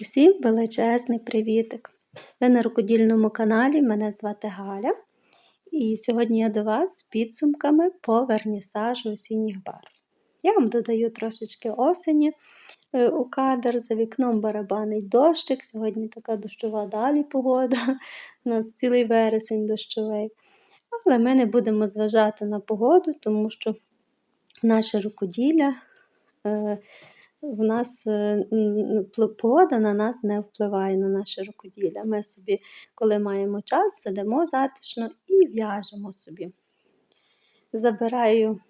Усім величезний привітик! Ви на рукодільному каналі, мене звати Галя. І сьогодні я до вас з підсумками по вернісажу осінніх барв. Я вам додаю трошечки осені е, у кадр, за вікном барабанний дощик. Сьогодні така дощова далі погода. У нас цілий вересень дощовий. Але ми не будемо зважати на погоду, тому що наше рукоділля. В нас е, погода на нас не впливає на наше рукоділля. Ми собі, коли маємо час, сидимо затишно і в'яжемо собі. Забираю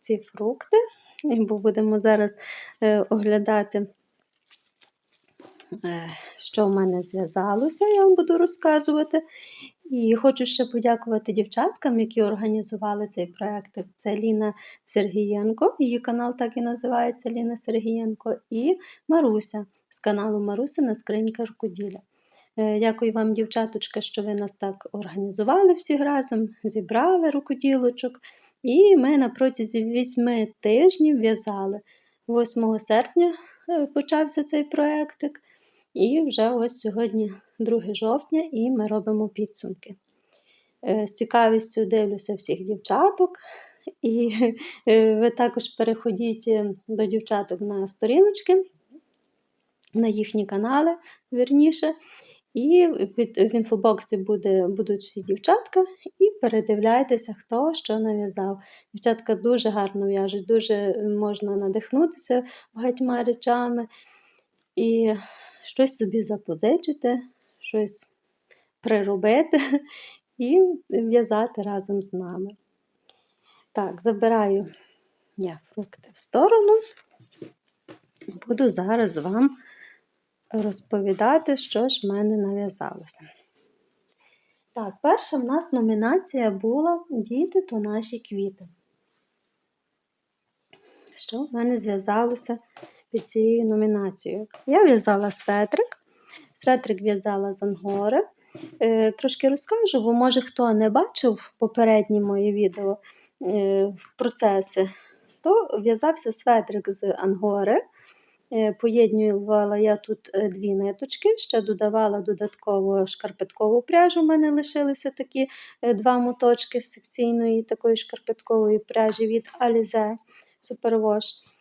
ці фрукти, бо будемо зараз е, оглядати, е, що в мене зв'язалося, я вам буду розказувати. І хочу ще подякувати дівчаткам, які організували цей проєкт. Це Ліна Сергієнко, її канал так і називається Ліна Сергієнко, і Маруся з каналу Марусина Скринька Рукоділя. Е, дякую вам, дівчаточка, що ви нас так організували всі разом, зібрали рукоділочок. І ми на протязі вісьми тижнів в'язали. 8 серпня е, почався цей проєктик. І вже ось сьогодні 2 жовтня, і ми робимо підсумки. Е, з цікавістю дивлюся всіх дівчаток. І е, ви також переходіть е, до дівчаток на сторіночки, на їхні канали, вірніше. І в інфобоксі буде, будуть всі дівчатка, і передивляйтеся, хто що нав'язав. Дівчатка дуже гарно в'яжуть, дуже можна надихнутися багатьма речами. І щось собі запозичити, щось приробити і в'язати разом з нами. Так, забираю я фрукти в сторону, буду зараз вам розповідати, що ж в мене нав'язалося. Так, перша в нас номінація була Діти то наші квіти. Що в мене зв'язалося під цією номінацією. Я в'язала светрик. Светрик в'язала з ангори. Е, трошки розкажу, бо може хто не бачив попередні мої відео е, процеси, то в'язався светрик з ангори. Е, поєднювала я тут дві ниточки, ще додавала додатково шкарпеткову пряжу. У мене лишилися такі два моточки з секційної такої шкарпеткової пряжі від Alize Superwash.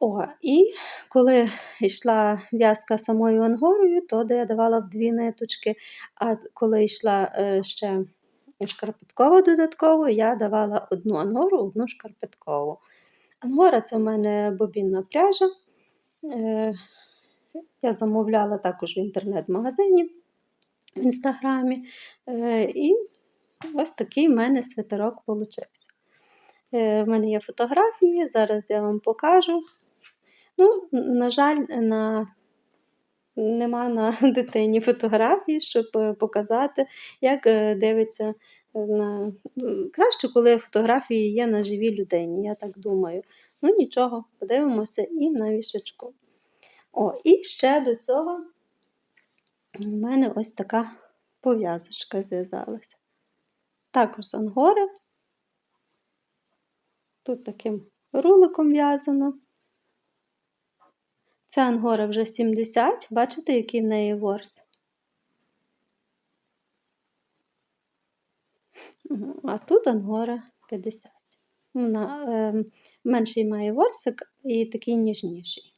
О, І коли йшла в'язка самою ангорою, то я давала в дві ниточки, а коли йшла е, ще шкарпетково додатково, я давала одну ангору, одну шкарпеткову. Ангора це в мене бобінна пряжа. Е, я замовляла також в інтернет-магазині в інстаграмі. Е, і ось такий в мене свитерок вийшов. В мене є фотографії, зараз я вам покажу. Ну, на жаль, на... нема на дитині фотографії, щоб е, показати, як е, дивиться на. Краще, коли фотографії є на живій людині, я так думаю. Ну, нічого, подивимося і на вішечку. О, і ще до цього в мене ось така пов'язочка зв'язалася. Також з ангори. Тут таким руликом в'язано. Ця ангора вже 70, бачите, який в неї ворс? А тут ангора 50. Вона е, менший має ворсик і такий ніжніший.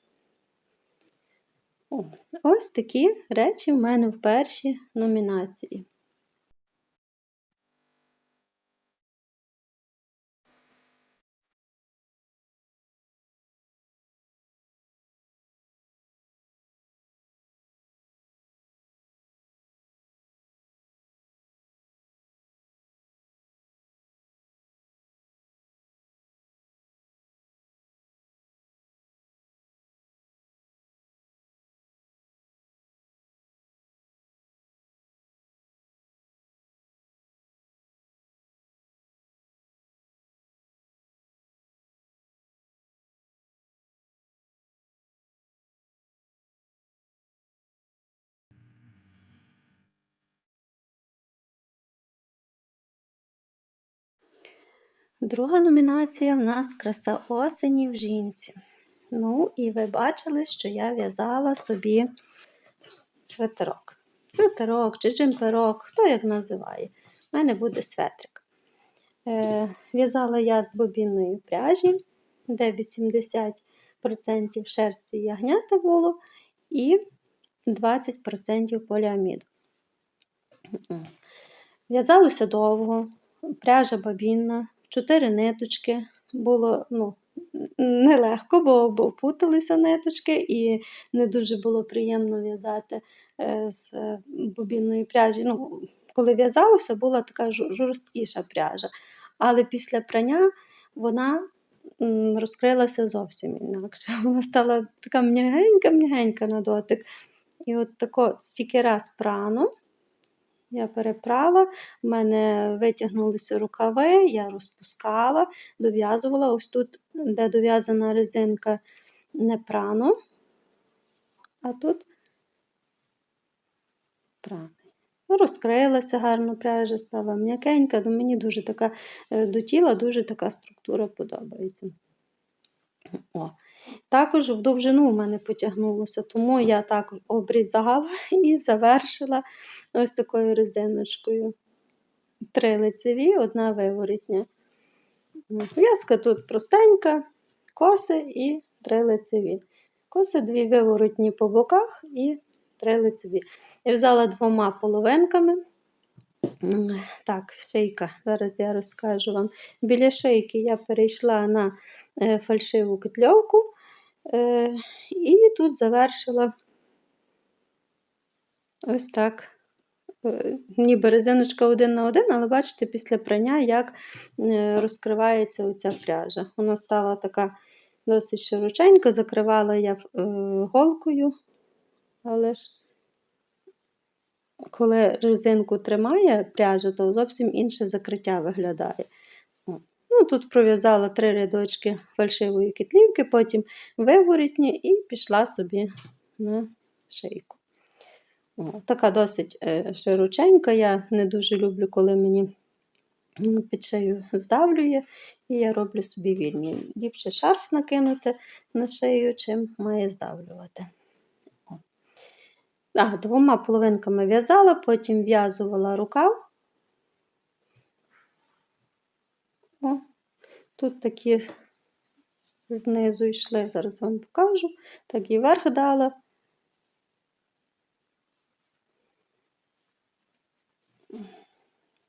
О, ось такі речі в мене в першій номінації. Друга номінація в нас краса осені в жінці. Ну, і ви бачили, що я в'язала собі свитерок. Свитерок чи джемперок, хто як називає. У мене буде светрик. Е, в'язала я з бобінної пряжі, де 80% шерсті ягнята було і 20% поліаміду. В'язалося довго, пряжа бобінна, 4 ниточки. Було ну, нелегко, бо, бо путалися ниточки, і не дуже було приємно в'язати е, з е, бобінної пряжі. Ну, коли в'язалося, була така жорсткіша пряжа. Але після прання вона розкрилася зовсім інакше. Вона стала така м'ягенька-м'ягенька на дотик. І от тако стільки раз прано. Я перепрала, в мене витягнулися рукави, я розпускала, дов'язувала. Ось тут, де дов'язана резинка, не прано, а тут праний. Ну, Розкрилася гарно пряжа, стала м'якенька, ну, мені дуже така е, до тіла дуже така структура подобається. О. Також в довжину у мене потягнулося, тому я так обрізала і завершила ось такою резиночкою. Три лицеві, одна виворітня. В'язка тут простенька, коси і три лицеві. Коси дві виворотні по боках і три лицеві. Я взяла двома половинками. Так, шийка, зараз я розкажу вам. Біля шийки я перейшла на е, фальшиву кетльовку і тут завершила ось так. Е, Ніби резиночка один на один, але бачите, після прання, як е, розкривається оця пряжа. Вона стала така досить широченька, закривала я е, голкою, але ж коли резинку тримає пряжа, то зовсім інше закриття виглядає. Ну, Тут пров'язала три рядочки фальшивої китлівки, потім виворітні і пішла собі на шийку. О, така досить е, широченька. Я не дуже люблю, коли мені під шию здавлює, і я роблю собі вільні. Ліпше шарф накинути на шию, чим має здавлювати. А, двома половинками в'язала, потім в'язувала рукав. О, тут такі знизу йшли, зараз вам покажу. Так і верх дала.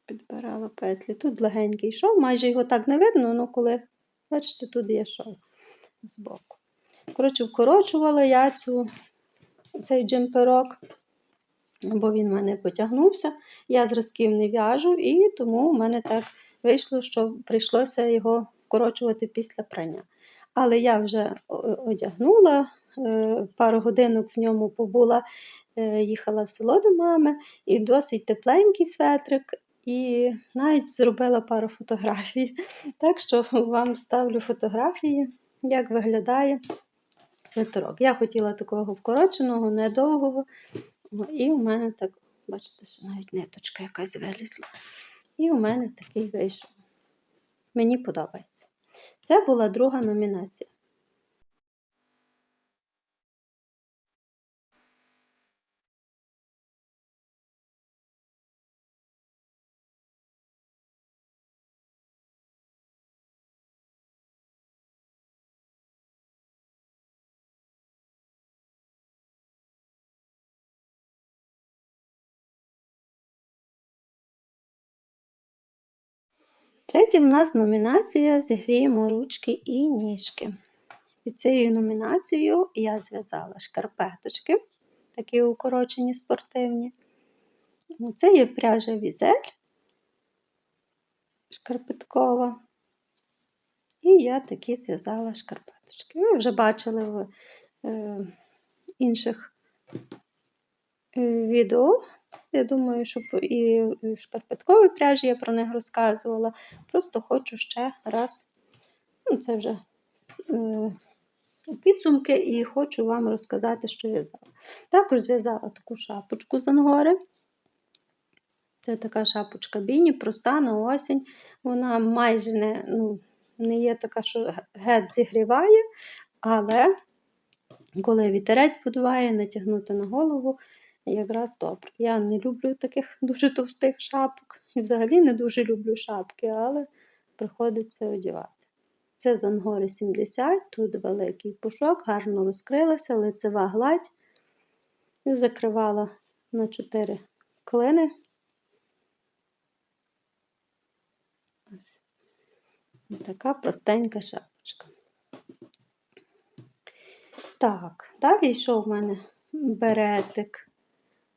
Підбирала петлі. Тут легенький йшов, майже його так не видно, але коли, бачите, тут є шов збоку. Коротше, вкорочувала я цю, цей джемперок, бо він в мене потягнувся. Я зразків не в'яжу, і тому в мене так вийшло, що прийшлося його вкорочувати після прання. Але я вже одягнула, е, пару годинок в ньому побула, е, їхала в село до мами, і досить тепленький светрик, і навіть зробила пару фотографій. Так що вам ставлю фотографії, як виглядає свитерок. Я хотіла такого вкороченого, недовгого, і у мене так, бачите, що навіть ниточка якась вилізла. І у мене такий вийшов. Мені подобається. Це була друга номінація. Третя в нас номінація Зігріємо ручки і ніжки. Під цією номінацією я зв'язала шкарпеточки, такі укорочені спортивні. Ну, Це є пряжа візель шкарпеткова. І я такі зв'язала шкарпеточки. Ви вже бачили в е, інших е, відео. Я думаю, що і в шкарпетковій пряжі я про них розказувала. Просто хочу ще раз, ну це вже е, підсумки, і хочу вам розказати, що в'язала. Також зв'язала таку шапочку з ангори. Це така шапочка біні, проста на осінь. Вона майже не, ну, не є така, що геть зігріває, Але коли вітерець подуває, натягнути на голову якраз добре. Я не люблю таких дуже товстих шапок. І взагалі не дуже люблю шапки, але приходиться одягати. Це з Ангори 70, тут великий пушок, гарно розкрилася, лицева гладь. І закривала на 4 клини. Ось. Така простенька шапочка. Так, далі йшов в мене беретик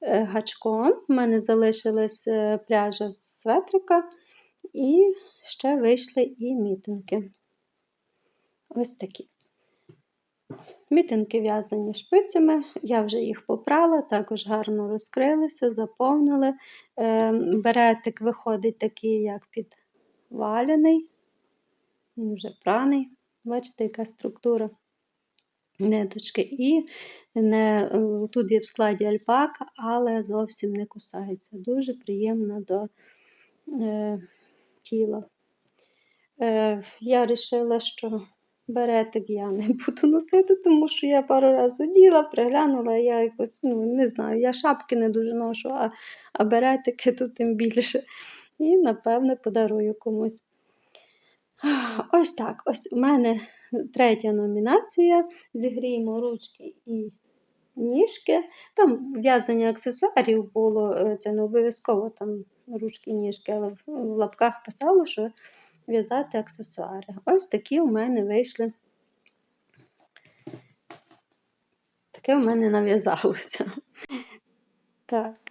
гачком. У мене залишилась е, пряжа з светрика, і ще вийшли і мітинки. Ось такі. Мітинки в'язані шпицями, я вже їх попрала, також гарно розкрилися, заповнили. Е, беретик виходить такий, як підваляний, він вже праний. Бачите, яка структура ниточки. І не, е, тут є в складі альпака, але зовсім не кусається. Дуже приємна до е, тіла. Е, Я вирішила, що беретик я не буду носити, тому що я пару разів оділа, приглянула, я якось, ну, не знаю, я шапки не дуже ношу, а, а беретики то тим більше. І, напевне, подарую комусь. Ось так. Ось у мене третя номінація. Зігріємо ручки і ніжки. Там в'язання аксесуарів було, е, це не обов'язково там ручки і ніжки, але в лапках писало, що в'язати аксесуари. Ось такі у мене вийшли. Таке у мене нав'язалося. Так.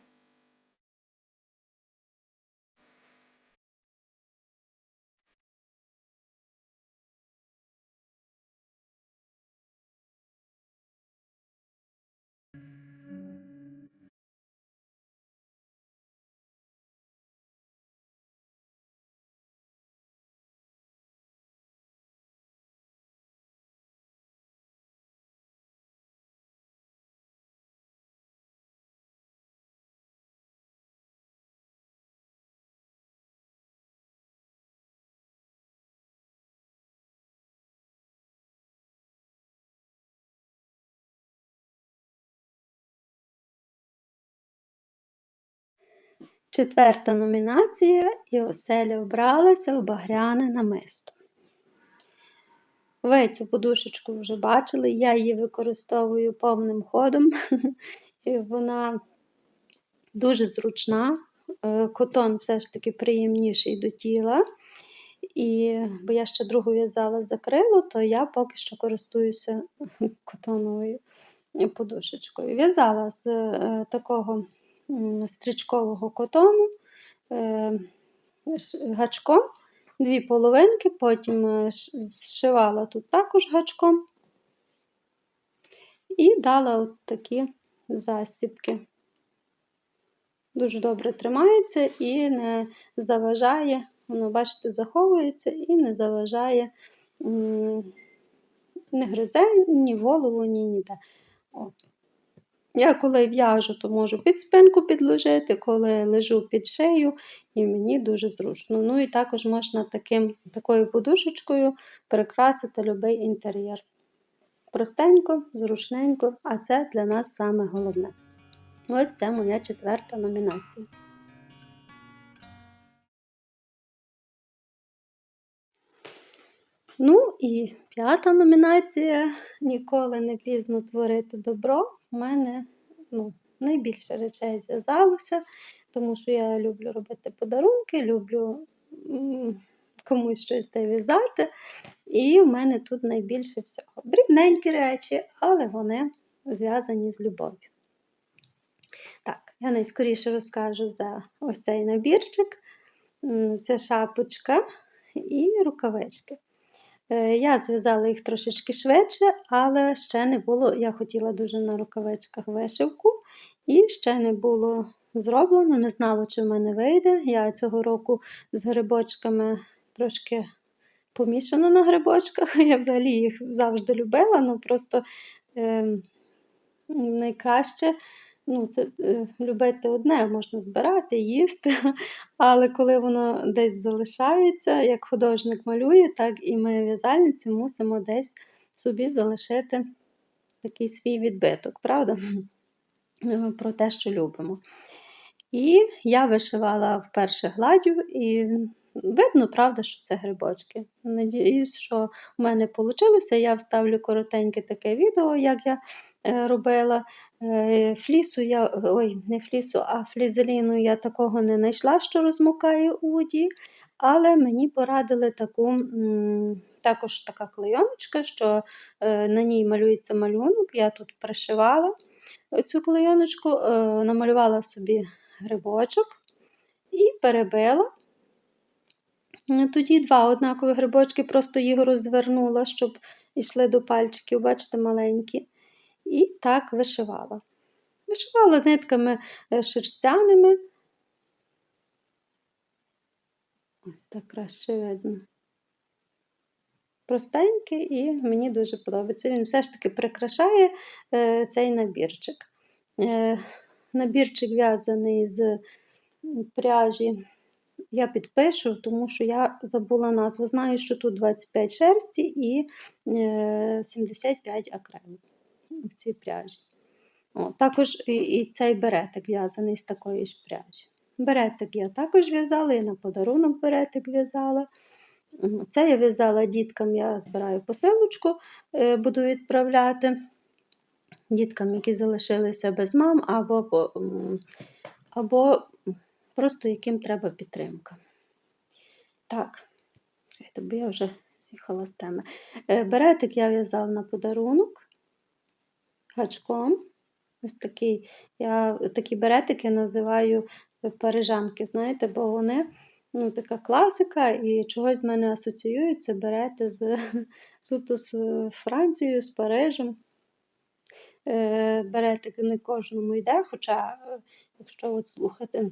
Четверта номінація і оселя обралася в багряне намисто. Ви цю подушечку вже бачили, я її використовую повним ходом. І Вона дуже зручна, е, котон все ж таки приємніший до тіла. І, Бо я ще другу в'язала закрилу, то я поки що користуюся котоновою подушечкою. В'язала з е, такого стрічкового котону е, гачком, дві половинки, потім е, зшивала тут також гачком і дала от такі застіпки. Дуже добре тримається і не заважає, воно, бачите, заховується і не заважає, не гризе ні голову, ні ніде. Я коли в'яжу, то можу під спинку підложити, коли лежу під шию, і мені дуже зручно. Ну і також можна таким, такою подушечкою прикрасити будь-який інтер'єр. Простенько, зручненько, а це для нас саме головне. Ось це моя четверта номінація. Ну і п'ята номінація ніколи не пізно творити добро. У мене ну, найбільше речей зв'язалося, тому що я люблю робити подарунки, люблю комусь щось в'язати. І в мене тут найбільше всього. Дрібненькі речі, але вони зв'язані з любов'ю. Так, я найскоріше розкажу за ось цей набірчик. Це шапочка і рукавички. Е, я зв'язала їх трошечки швидше, але ще не було, я хотіла дуже на рукавичках вишивку, і ще не було зроблено, не знала, чи в мене вийде. Я цього року з грибочками трошки помішана на грибочках. Я взагалі їх завжди любила, ну просто е, найкраще ну, це е, любити одне, можна збирати, їсти, але коли воно десь залишається, як художник малює, так і ми в'язальниці мусимо десь собі залишити такий свій відбиток, правда? Про те, що любимо. І я вишивала вперше гладдю, і видно, правда, що це грибочки. Надіюсь, що в мене вийшло. Я вставлю коротеньке таке відео, як я е, робила. Е, Флісу я, ой, не флісу, а флізеліну я такого не знайшла, що розмокає у воді. Але мені порадили таку, також така клейоночка, що е, на ній малюється малюнок. Я тут пришивала цю клейоночку, е, намалювала собі грибочок і перебила. Тоді два однакові грибочки, просто їх розвернула, щоб йшли до пальчиків, бачите, маленькі. І так вишивала. Вишивала нитками е, шерстяними. Ось так краще видно. Простенький і мені дуже подобається. Він все ж таки прикрашає е, цей набірчик. Е, набірчик в'язаний з пряжі. Я підпишу, тому що я забула назву. Знаю, що тут 25 шерсті і е, 75 акрилу в цій пряжі. О, також і, і цей беретик в'язаний з такої ж пряжі. Беретик я також в'язала, і на подарунок беретик в'язала. Це я в'язала діткам, я збираю посилочку, е, буду відправляти діткам, які залишилися без мам, або, або просто яким треба підтримка. Так, я вже з'їхала з теми. Е, Беретик я в'язала на подарунок гачком. Ось такий. Я такі беретики називаю парижанки, знаєте, бо вони ну, така класика, і чогось в мене асоціюються берети з суто з Францією, з Парижем. Е, Беретик не кожному йде, хоча, е, якщо от слухати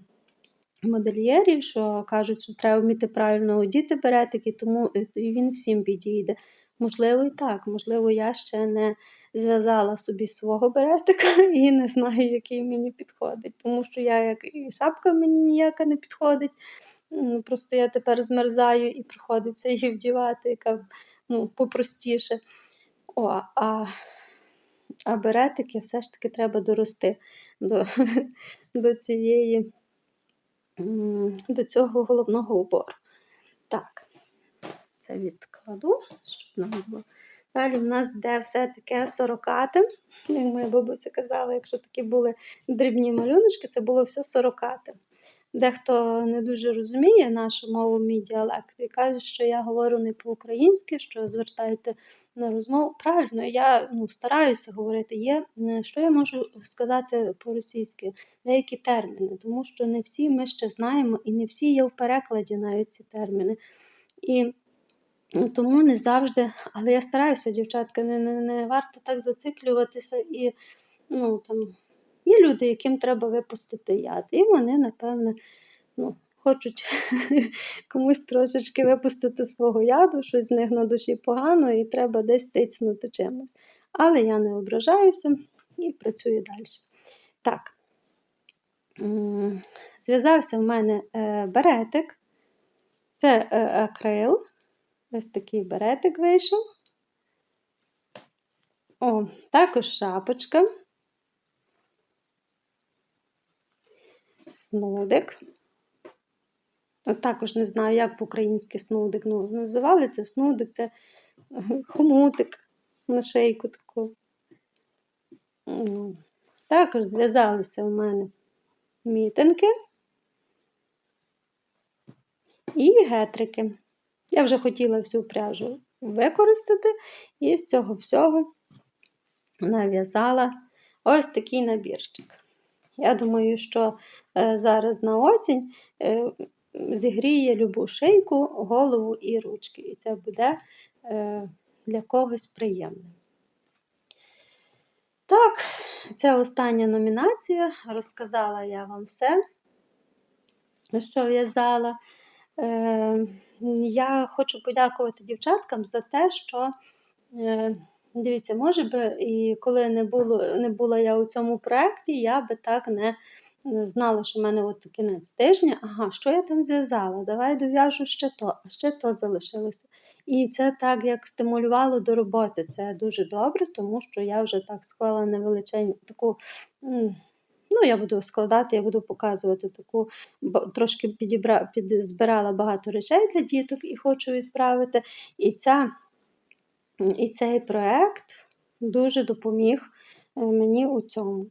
модельєрів, що кажуть, що треба вміти правильно одіти беретики, тому е, він всім підійде. Можливо, і так, можливо, я ще не зв'язала собі свого беретика і не знаю, який мені підходить. Тому що я як і шапка мені ніяка не підходить. Ну, Просто я тепер змерзаю і приходиться її вдівати, яка ну, попростіше. О, а, а беретики все ж таки треба дорости до, до цієї до цього головного убору. Це відкладу, щоб нам було. Далі в нас де все таке сорокати. Як моя бабуся казала, якщо такі були дрібні малюночки, це було все сорокати. Дехто не дуже розуміє нашу мову, мій діалект, і каже, що я говорю не по-українськи, що звертайте на розмову. Правильно, я ну, стараюся говорити. Є, е, що я можу сказати по-російськи, деякі терміни, тому що не всі ми ще знаємо, і не всі є в перекладі навіть ці терміни. І ну, тому не завжди, але я стараюся, дівчатка, не, не, не варто так зациклюватися і ну, там. Є люди, яким треба випустити яд, і вони, напевне, ну, хочуть комусь трошечки випустити свого яду, щось з них на душі погано, і треба десь тицнути чимось. Але я не ображаюся і працюю далі. Так, зв'язався в мене е, беретик. Це е, акрил. Ось такий беретик вийшов. О, також шапочка. снудик. От Також не знаю, як по-українськи снудик. Ну, називали це снудик, це хомутик на шийку таку. Також зв'язалися у мене мітинки і гетрики. Я вже хотіла всю пряжу використати, і з цього всього нав'язала ось такий набірчик. Я думаю, що е, зараз на осінь е, зігріє любу шийку, голову і ручки. І це буде е, для когось приємно. Так, це остання номінація. Розказала я вам все, що в'язала. Я хочу подякувати дівчаткам за те, що. Дивіться, може би, і коли не було, не була я у цьому проєкті, я би так не знала, що в мене от кінець тижня. Ага, що я там зв'язала? Давай дов'яжу ще то, а ще то залишилося. І це так як стимулювало до роботи. Це дуже добре, тому що я вже так склала невеличень таку. Ну, я буду складати, я буду показувати таку, бо трошки підібра, підзбирала багато речей для діток і хочу відправити. І, ця, і цей проект дуже допоміг е, мені у цьому.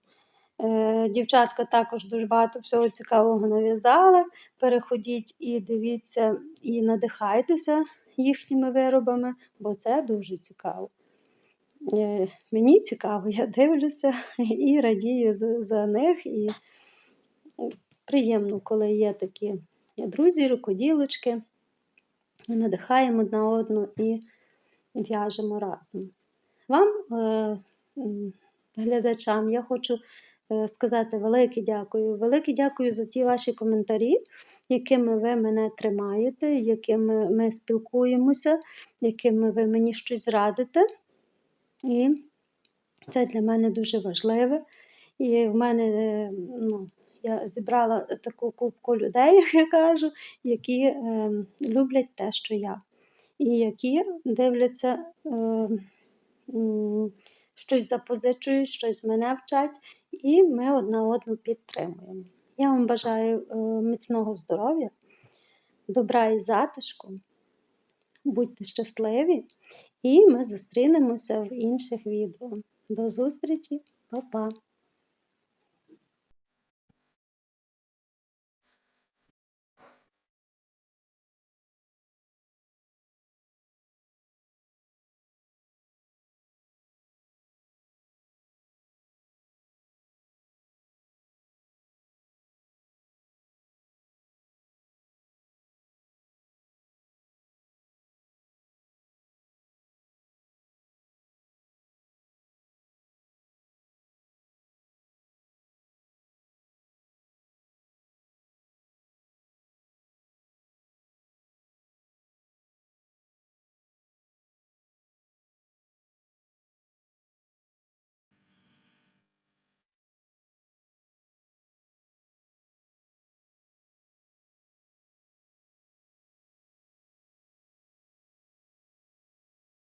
Е, Дівчатка також дуже багато всього цікавого нав'язали. Переходіть і дивіться, і надихайтеся їхніми виробами, бо це дуже цікаво. Е, Мені цікаво, я дивлюся і радію за, них. І приємно, коли є такі друзі, рукоділочки. Надихаємо одна одну і в'яжемо разом. Вам, е, глядачам, я хочу е, сказати велике дякую. Велике дякую за ті ваші коментарі, якими ви мене тримаєте, якими ми спілкуємося, якими ви мені щось радите. І це для мене дуже важливе. І в мене е, ну, я зібрала таку кубку людей, як я кажу, які е, люблять те, що я, і які дивляться, е, м, щось запозичують, щось мене вчать, і ми одна одну підтримуємо. Я вам бажаю е, міцного здоров'я, добра і затишку. Будьте щасливі, і ми зустрінемося в інших відео. До зустрічі, Па-па!